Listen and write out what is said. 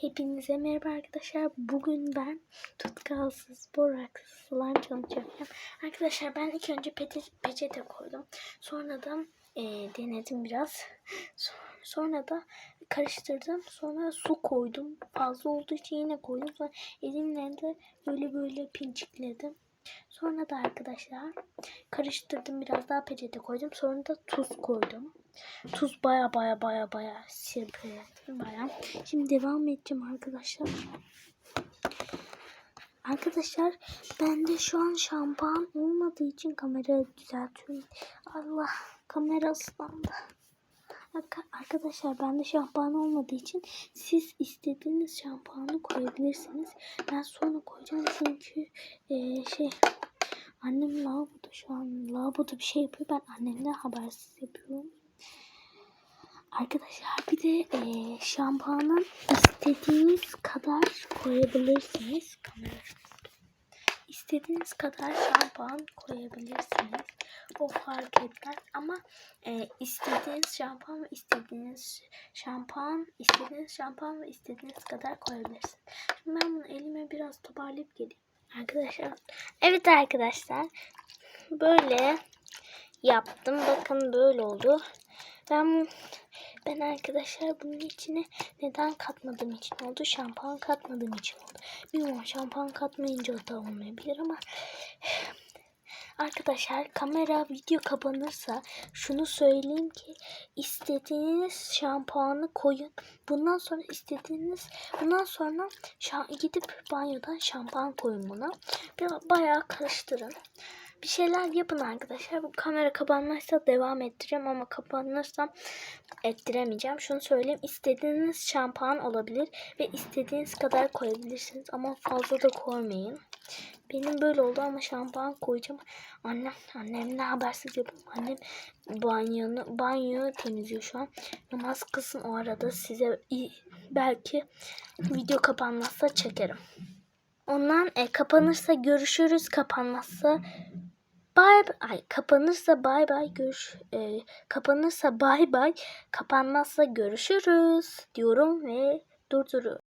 Hepinize merhaba arkadaşlar. Bugün ben tutkalsız, boraksız slime challenge yapacağım. Arkadaşlar ben ilk önce pete, peçete koydum. Sonra da e, denedim biraz. So- Sonra da karıştırdım. Sonra su koydum. Fazla olduğu için yine koydum. Sonra elimle de böyle böyle pinçikledim. Sonra da arkadaşlar karıştırdım. Biraz daha peçete koydum. Sonra da tuz koydum. Tuz baya baya baya baya sirpeledim baya. Şimdi devam edeceğim arkadaşlar. Arkadaşlar bende şu an şampuan olmadığı için kamerayı düzeltiyorum. Allah kamera ıslandı. Arka- Arkadaşlar bende şampuan olmadığı için siz istediğiniz şampuanı koyabilirsiniz. Ben sonra koyacağım çünkü eee, şey annem lavaboda şu an lavaboda bir şey yapıyor. Ben annemden habersiz yapıyorum. Arkadaşlar bir de eee şampuanı istediğiniz kadar koyabilirsiniz. Kamera İstediğiniz kadar şampuan koyabilirsiniz. O fark etmez ama e, istediğiniz şampuan ve istediğiniz şampuan, istediğiniz şampuan ve istediğiniz kadar koyabilirsiniz. Şimdi ben bunu elime biraz toparlayıp geleyim. Arkadaşlar. Evet arkadaşlar. Böyle yaptım. Bakın böyle oldu. Ben ben arkadaşlar bunun içine neden katmadığım için oldu. Şampuan katmadığım için oldu. Bilmiyorum şampuan katmayınca da olmayabilir ama Arkadaşlar kamera video kapanırsa şunu söyleyeyim ki istediğiniz şampuanı koyun. Bundan sonra istediğiniz bundan sonra gidip banyodan şampuan koyun buna. Bir bayağı karıştırın. Bir şeyler yapın arkadaşlar. Bu kamera kapanmazsa devam ettireceğim ama kapanırsa ettiremeyeceğim. Şunu söyleyeyim. İstediğiniz şampuan olabilir ve istediğiniz kadar koyabilirsiniz ama fazla da koymayın. Benim böyle oldu ama şampuan koyacağım. Annem, annemle habersiz yapıyorum. Annem banyonu, banyoyu temizliyor şu an. Namaz kılsın o arada size belki video kapanmazsa çekerim. Ondan e, kapanırsa görüşürüz. Kapanmazsa bay ay kapanırsa bay bay görüş e, kapanırsa bay bay kapanmazsa görüşürüz diyorum ve durduruyorum.